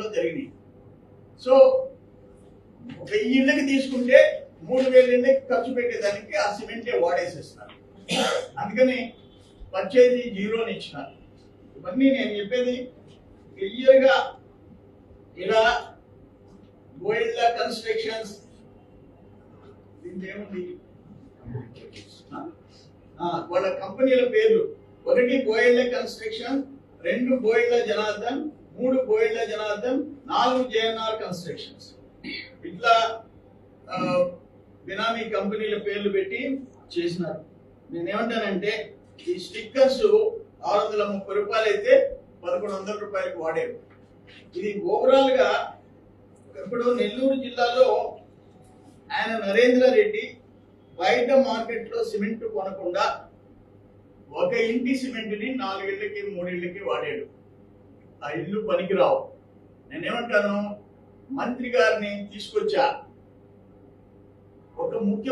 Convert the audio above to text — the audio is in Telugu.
గతంలో జరిగినాయి. సో వెయ్యి ఇళ్ళకి తీసుకుంటే మూడు వేల ఇళ్ళకి ఖర్చు పెట్టేదానికి ఆ సిమెంటే వాడేసేస్తారు. అందుకని పంచాయతీ జీరోని ఇచ్చినారు. ఇవన్నీ నేను చెప్పేది క్లియర్గా ఇలా గోయిల్లా కన్స్ట్రక్షన్స్ దీంట్లో ఏముంది? వాళ్ళ కంపెనీల పేర్లు. ఒకటి గోయళ్ళ కన్స్ట్రక్షన్ రెండు గోయళ్ళ జనార్దన్ మూడు బోయిళ్ళ జనార్దన్ నాలుగు జేఎన్ఆర్ కన్స్ట్రక్షన్స్. ఇట్లా బినామీ కంపెనీల పేర్లు పెట్టి చేసినారు. నేనేమంటానంటే ఈ స్టిక్కర్స్ ఆరు వందల ముప్పై రూపాయలు అయితే పదకొండు వందల రూపాయలకు వాడేవి ఇది ఓవరాల్గా ఇప్పుడు నెల్లూరు జిల్లాలో ఆయన నరేంద్ర రెడ్డి బయట మార్కెట్లో సిమెంట్ కొనకుండా ఒక ఇంటి సిమెంట్ని నాలుగేళ్ళకి నాలుగిళ్ళకి వాడాడు. ఆ ఇల్లు పనికిరావు. నేనేమంటాను? మంత్రి గారిని తీసుకొచ్చా? ఒక ముఖ్య